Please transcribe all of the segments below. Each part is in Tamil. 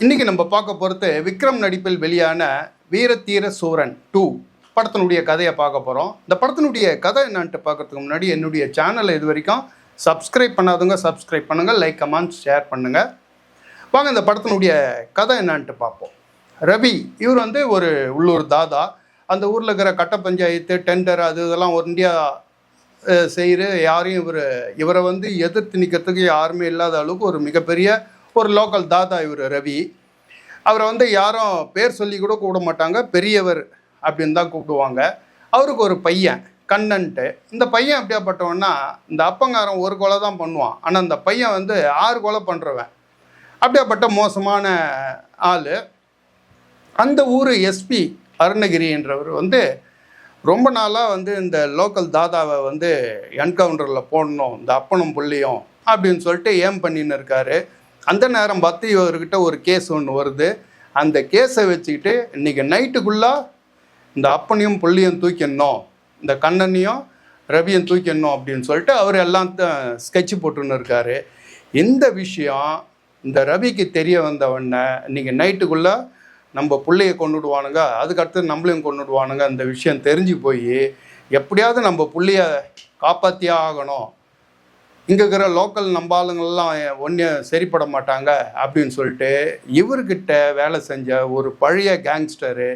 இன்றைக்கி நம்ம பார்க்க பொறுத்து விக்ரம் நடிப்பில் வெளியான வீரத்தீர சூரன் டூ படத்தினுடைய கதையை பார்க்க போகிறோம் இந்த படத்தினுடைய கதை என்னான்ட்டு பார்க்கறதுக்கு முன்னாடி என்னுடைய சேனலை இது வரைக்கும் சப்ஸ்கிரைப் பண்ணாதவங்க சப்ஸ்கிரைப் பண்ணுங்கள் லைக் கமெண்ட் ஷேர் பண்ணுங்கள் வாங்க இந்த படத்தினுடைய கதை என்னான்ட்டு பார்ப்போம். ரவி இவர் வந்து ஒரு உள்ளூர் தாதா. அந்த ஊரில் இருக்கிற கட்ட பஞ்சாயத்து டெண்டர் அது இதெல்லாம் ஒன்றியா செய்கிற யாரையும் இவர் இவரை வந்து எதிர்த்து நிற்கிறதுக்கு யாருமே இல்லாத அளவுக்கு ஒரு மிகப்பெரிய ஒரு லோக்கல் தாதா இவர் ரவி. அவரை வந்து யாரும் பேர் சொல்லி கூட கூப்பிட மாட்டாங்க. பெரியவர் அப்படின்னு தான் கூப்பிடுவாங்க. அவருக்கு ஒரு பையன் கண்ணன்ட்டு. இந்த பையன் எப்படியாப்பட்டவன்னா இந்த அப்பங்காரன் ஒரு கொலை தான் பண்ணுவான். ஆனால் அந்த பையன் வந்து ஆறு கொலை பண்ணுறவன் அப்படியாப்பட்ட மோசமான ஆள். அந்த ஊர் எஸ்பி அருணகிரின்றவர் வந்து ரொம்ப நாளாக வந்து இந்த லோக்கல் தாதாவை வந்து என்கவுண்டரில் போடணும். இந்த அப்பனும் புள்ளியும் அப்படின்னு சொல்லிட்டு ஏம் பண்ணின்னு இருக்காரு. அந்த நேரம் பார்த்து இவர்கிட்ட ஒரு கேஸ் ஒன்று வருது. அந்த கேஸை வச்சுக்கிட்டு இன்றைக்கி நைட்டுக்குள்ளே இந்த அப்பனையும் புள்ளியும் தூக்கிடணும் இந்த கண்ணனையும் ரவியும் தூக்கிடணும் அப்படின்னு சொல்லிட்டு அவர் எல்லாம் ஸ்கெட்ச் போட்டுன்னு இருக்காரு. இந்த விஷயம் இந்த ரவிக்கு தெரிய வந்தவொடனே நீங்கள் இன்றைக்கி நைட்டுக்குள்ளே நம்ம பிள்ளைய கொண்டுடுவானுங்க அதுக்கடுத்து நம்மளையும் கொண்டுடுவானுங்க அந்த விஷயம் தெரிஞ்சு போய் எப்படியாவது நம்ம பிள்ளைய காப்பாற்றியே ஆகணும். இங்கே இருக்கிற லோக்கல் நம்பாளுங்கள்லாம் ஒன்றும் சரிப்பட மாட்டாங்க அப்படின்னு சொல்லிட்டு இவர்கிட்ட வேலை செஞ்ச ஒரு பழைய கேங்ஸ்டரு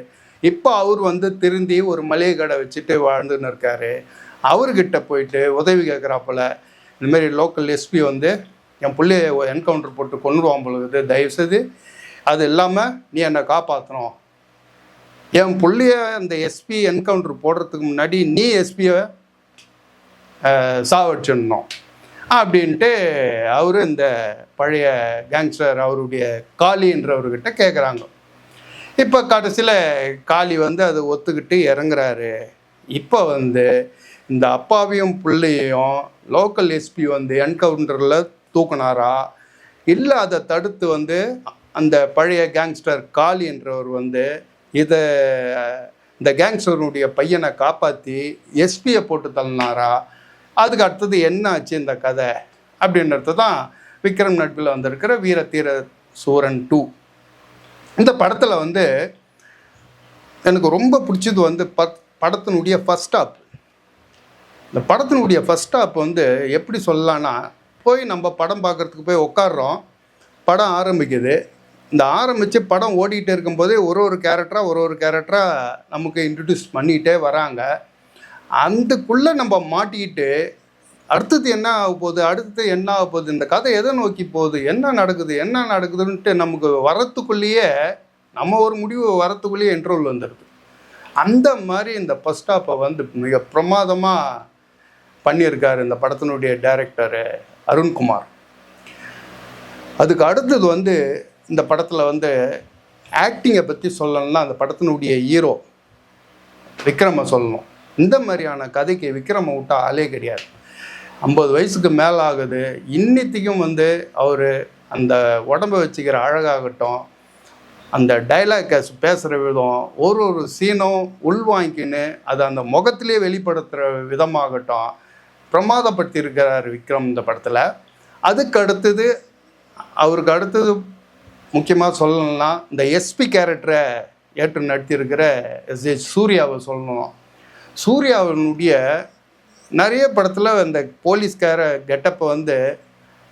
இப்போ அவர் வந்து திருந்தி ஒரு மளிகை கடை வச்சுட்டு வாழ்ந்துன்னு இருக்காரு. அவர்கிட்ட போயிட்டு உதவி கேட்குறாப்புல இந்தமாரி லோக்கல் எஸ்பி வந்து என் பிள்ளைய என்கவுண்டர் போட்டு கொண்டுடுவான் பொழுது தயவுசெய்து அது இல்லாமல் நீ என்னை காப்பாற்றணும் என் பிள்ளைய அந்த எஸ்பி என்கவுண்டர் போடுறதுக்கு முன்னாடி நீ எஸ்பியை சாவடிச்சிடணும். அப்படின்ட்டு அவர் இந்த பழைய கேங்ஸ்டர் அவருடைய காளின்றவர்கிட்ட கேட்குறாங்க இப்போ கடைசியில் காளி வந்து அதை ஒத்துக்கிட்டு இறங்குறாரு. இப்போ வந்து இந்த அப்பாவையும் பிள்ளையும் லோக்கல் எஸ்பி வந்து என்கவுண்டரில் தூக்குனாரா? இல்லை அதை தடுத்து வந்து அந்த பழைய கேங்ஸ்டர் காளி என்றவர் வந்து இதை இந்த கேங்ஸ்டருடைய பையனை காப்பாற்றி எஸ்பியை போட்டு தள்ளினாரா? அதுக்கு அடுத்தது என்ன ஆச்சு இந்த கதை? அப்படின்றது தான் விக்ரம் நட்பில் வந்திருக்கிற வீரத்தீர சூரன் டூ இந்த படத்தில் வந்து எனக்கு ரொம்ப பிடிச்சது வந்து பத் படத்தினுடைய ஃபஸ்ட் ஸ்டாப் இந்த படத்தினுடைய ஃபஸ்ட் ஸ்டாப் வந்து எப்படி சொல்லலான்னா போய் நம்ம படம் பார்க்குறதுக்கு போய் உட்காடுறோம் படம் ஆரம்பிக்குது. இந்த ஆரம்பித்து படம் ஓடிக்கிட்டு இருக்கும்போதே ஒரு ஒரு கேரக்டராக ஒரு ஒரு கேரக்டராக நமக்கு இன்ட்ரடியூஸ் பண்ணிகிட்டே வராங்க. அதுக்குள்ளே நம்ம மாட்டிக்கிட்டு அடுத்தது என்ன ஆக போகுது அடுத்தது என்ன ஆக போகுது இந்த கதை எதை நோக்கி போகுது என்ன நடக்குது என்ன நடக்குதுன்ட்டு நமக்கு வரத்துக்குள்ளேயே நம்ம ஒரு முடிவு வரத்துக்குள்ளேயே இன்டர்வல் வந்துடுது. அந்த மாதிரி இந்த ஃபஸ்ட் ஸ்டாப்பை வந்து மிக பிரமாதமாக பண்ணியிருக்காரு இந்த படத்தினுடைய டைரக்டரு அருண்குமார். அதுக்கு அடுத்தது வந்து இந்த படத்தில் வந்து ஆக்டிங்கை பற்றி சொல்லணும்னா அந்த படத்தினுடைய ஹீரோ விக்ரமை சொல்லணும். இந்த மாதிரியான கதைக்கு விக்ரம விட்டா ஆளே கிடையாது. ஐம்பது வயசுக்கு மேலே ஆகுது இன்னித்திக்கும் வந்து அவர் அந்த உடம்பை வச்சுக்கிற அழகாகட்டும் அந்த டைலாக் பேசுகிற விதம் ஒரு ஒரு சீனும் உள்வாங்கின்னு அதை அந்த முகத்திலே வெளிப்படுத்துகிற விதமாகட்டும் பிரமாதப்படுத்தியிருக்கிறார் விக்ரம் இந்த படத்தில். அதுக்கு அடுத்தது அவருக்கு அடுத்தது முக்கியமாக சொல்லணும்னா இந்த எஸ்பி கேரக்டரை ஏற்று நடத்தியிருக்கிற எஸ் ஏ சூர்யாவை சொல்லணும். சூர்யாவினுடைய நிறைய படத்தில் அந்த போலீஸ்கார கெட்டப்பை வந்து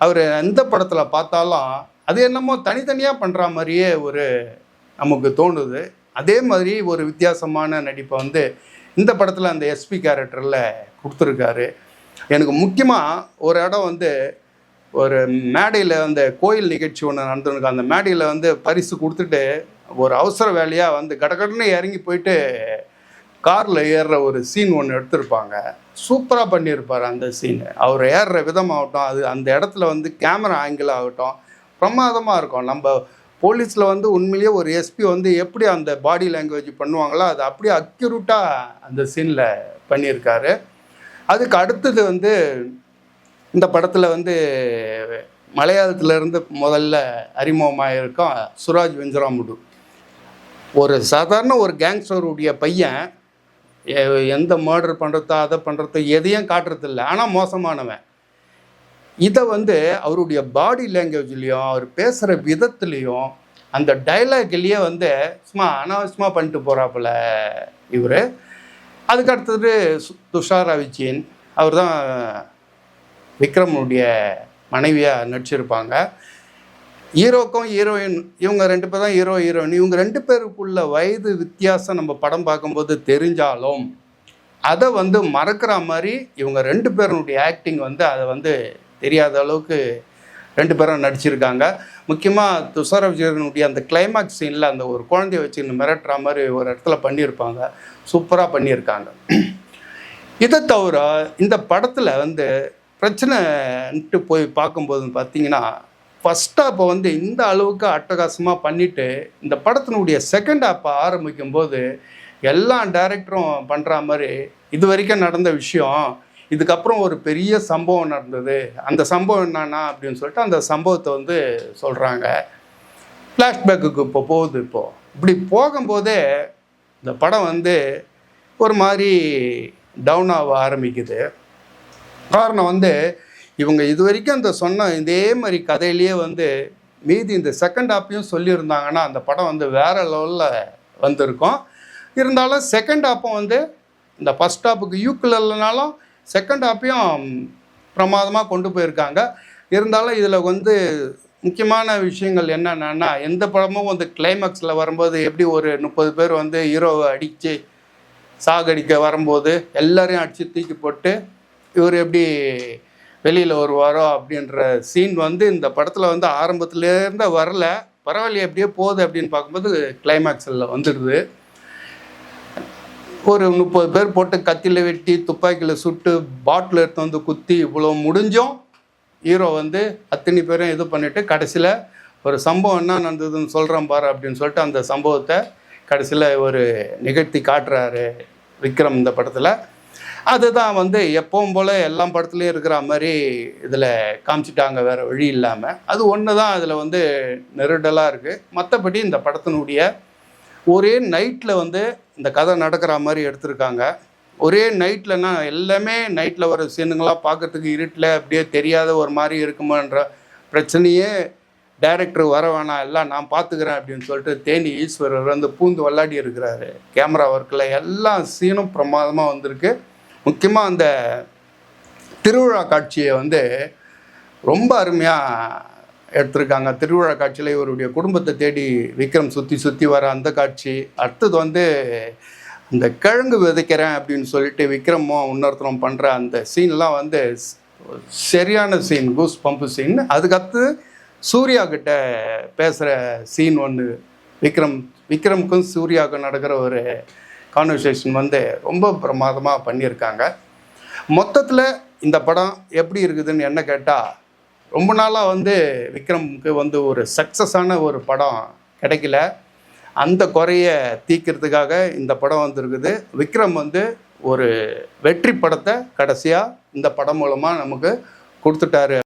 அவர் எந்த படத்தில் பார்த்தாலும் அது என்னமோ தனித்தனியாக பண்ணுற மாதிரியே ஒரு நமக்கு தோணுது. அதே மாதிரி ஒரு வித்தியாசமான நடிப்பை வந்து இந்த படத்தில் அந்த எஸ்பி கேரக்டரில் கொடுத்துருக்காரு. எனக்கு முக்கியமாக ஒரு இடம் வந்து ஒரு மேடையில் அந்த கோயில் நிகழ்ச்சி ஒன்று நடந்துருக்கு. அந்த மேடையில் வந்து பரிசு கொடுத்துட்டு ஒரு அவசர வேலையாக வந்து கடகடன்னு இறங்கி போயிட்டு காரில் ஏறுற ஒரு சீன் ஒன்று எடுத்திருப்பாங்க. சூப்பராக பண்ணியிருப்பார் அந்த சீனு அவர் ஏறுற விதமாகட்டும் அது அந்த இடத்துல வந்து கேமரா ஆங்கிள் ஆகட்டும் பிரமாதமாக இருக்கும். நம்ம போலீஸில் வந்து உண்மையிலேயே ஒரு எஸ்பி வந்து எப்படி அந்த பாடி லாங்குவேஜ் பண்ணுவாங்களோ அது அப்படியே அக்யூரேட்டாக அந்த சீனில் பண்ணியிருக்காரு. அதுக்கு அடுத்தது வந்து இந்த படத்தில் வந்து மலையாளத்திலேருந்து முதல்ல அறிமுகமாக இருக்கும் சுராஜ் வெஞ்சராமுடு. ஒரு சாதாரண ஒரு கேங்ஸ்டருடைய பையன் எந்த மர்டர் பண்ணுறதோ அதை பண்ணுறதோ எதையும் காட்டுறதில்ல. ஆனால் மோசமானவன். இதை வந்து அவருடைய பாடி லாங்குவேஜ்லேயும் அவர் பேசுகிற விதத்துலேயும் அந்த டைலாக்லேயே வந்து சும்மா அனாவசியமாக பண்ணிட்டு போகிறாப்புல இவர். அதுக்கு அடுத்தது சு- துஷாரா விஜயன் அவர் தான் விக்ரமுடைய மனைவியாக நடிச்சிருப்பாங்க. ஹீரோக்கும் ஹீரோயின் இவங்க ரெண்டு பேர் தான் ஹீரோ ஹீரோயின். இவங்க ரெண்டு பேருக்குள்ள வயது வித்தியாசம் நம்ம படம் பார்க்கும்போது தெரிஞ்சாலும் அதை வந்து மறக்கிற மாதிரி இவங்க ரெண்டு பேருடைய ஆக்டிங் வந்து அதை வந்து தெரியாத அளவுக்கு ரெண்டு பேரும் நடிச்சிருக்காங்க. முக்கியமாக துஷார விஜயனுடைய அந்த கிளைமாக்ஸ் சீனில் அந்த ஒரு குழந்தைய வச்சு மிரட்டுற மாதிரி ஒரு இடத்துல பண்ணியிருப்பாங்க. சூப்பராக பண்ணியிருக்காங்க. இதை தவிர இந்த படத்தில் வந்து பிரச்சனைன்ட்டு போய் பார்க்கும்போது பார்த்தீங்கன்னா ஃபஸ்ட் ஹாப்பை வந்து இந்த அளவுக்கு அட்டகாசமாக பண்ணிவிட்டு இந்த படத்தினுடைய செகண்ட் ஹாப்பை ஆரம்பிக்கும் போது எல்லா டேரக்டரும் பண்ணுற மாதிரி இது வரைக்கும் நடந்த விஷயம் இதுக்கப்புறம் ஒரு பெரிய சம்பவம் நடந்தது. அந்த சம்பவம் என்னன்னா அப்படின்னு சொல்லிட்டு அந்த சம்பவத்தை வந்து சொல்கிறாங்க ஃப்ளாஷ்பேக்குக்கு இப்போ போகுது இப்போது இப்படி போகும்போதே இந்த படம் வந்து ஒரு மாதிரி டவுன் ஆக ஆரம்பிக்குது. காரணம் வந்து இவங்க இது வரைக்கும் அந்த சொன்ன இதே மாதிரி கதையிலேயே வந்து மீதி இந்த செகண்ட் ஹாப்பையும் சொல்லியிருந்தாங்கன்னா அந்த படம் வந்து வேற லெவலில் வந்திருக்கும். இருந்தாலும் செகண்ட் ஹாப்பும் வந்து இந்த ஃபஸ்ட் ஹாப்புக்கு யூக்கில் இல்லைனாலும் செகண்ட் ஹாப்பையும் பிரமாதமாக கொண்டு போயிருக்காங்க. இருந்தாலும் இதில் வந்து முக்கியமான விஷயங்கள் என்னென்னா எந்த படமும் வந்து கிளைமேக்ஸில் வரும்போது எப்படி ஒரு முப்பது பேர் வந்து ஹீரோவை அடித்து சாகடிக்க வரும்போது எல்லாரையும் அடித்து தூக்கி போட்டு இவர் எப்படி வெளியில் வருவாரோ அப்படின்ற சீன் வந்து இந்த படத்தில் வந்து ஆரம்பத்துலேருந்து வரல. பரவாயில்ல எப்படியோ போகுது அப்படின்னு பார்க்கும்போது கிளைமேக்ஸில் வந்துடுது. ஒரு முப்பது பேர் போட்டு கத்தியில் வெட்டி துப்பாக்கியில் சுட்டு பாட்டில் எடுத்து வந்து குத்தி இவ்வளோ முடிஞ்சும் ஹீரோ வந்து அத்தனை பேரும் இது பண்ணிவிட்டு கடைசியில் ஒரு சம்பவம் என்ன நடந்ததுன்னு சொல்கிறேன் பாரு அப்படின்னு சொல்லிட்டு அந்த சம்பவத்தை கடைசியில் ஒரு நிகழ்த்தி காட்டுறாரு விக்ரம் இந்த படத்தில். அதுதான் வந்து எப்பவும் போல் எல்லா படத்துலையும் இருக்கிற மாதிரி இதில் காமிச்சிட்டாங்க வேறு வழி இல்லாமல் அது ஒன்று தான் அதில் வந்து நெருடலாக இருக்குது மற்றபடி இந்த படத்தினுடைய ஒரே நைட்டில் வந்து இந்த கதை நடக்கிற மாதிரி எடுத்திருக்காங்க. ஒரே நைட்டில்னா எல்லாமே நைட்டில் வர சீனுங்களாம் பார்க்கறதுக்கு இருட்டில் அப்படியே தெரியாத ஒரு மாதிரி இருக்குமான்ற பிரச்சனையே டைரக்டர் வர வேணாம் எல்லாம் நான் பார்த்துக்கிறேன் அப்படின்னு சொல்லிட்டு தேனி ஈஸ்வரர் வந்து பூந்து விளாடி இருக்கிறாரு. கேமரா ஒர்க்கில் எல்லா சீனும் பிரமாதமாக வந்திருக்கு. முக்கியமாக அந்த திருவிழா காட்சியை வந்து ரொம்ப அருமையாக எடுத்திருக்காங்க. திருவிழா காட்சியில் இவருடைய குடும்பத்தை தேடி விக்ரம் சுற்றி சுற்றி வர அந்த காட்சி அடுத்தது வந்து அந்த கிழங்கு விதைக்கிறேன் அப்படின்னு சொல்லிட்டு விக்ரமும் இன்னொருத்தரும் பண்ணுற அந்த சீன்லாம் வந்து சரியான சீன் கூஸ் பம்பு சீன் அதுக்கடுத்து சூர்யா கிட்ட பேசுகிற சீன் ஒன்று விக்ரம் விக்ரமுக்கும் சூர்யாவுக்கும் நடக்கிற ஒரு கான்வர்சேஷன் வந்து ரொம்ப பிரமாதமாக பண்ணியிருக்காங்க. மொத்தத்தில் இந்த படம் எப்படி இருக்குதுன்னு என்ன கேட்டால் ரொம்ப நாளாக வந்து விக்ரம்க்கு வந்து ஒரு சக்ஸஸான ஒரு படம் கிடைக்கல. அந்த குறைய தீக்கிறதுக்காக இந்த படம் வந்திருக்குது. விக்ரம் வந்து ஒரு வெற்றி படத்தை கடைசியாக இந்த படம் மூலமாக நமக்கு கொடுத்துட்டாரு.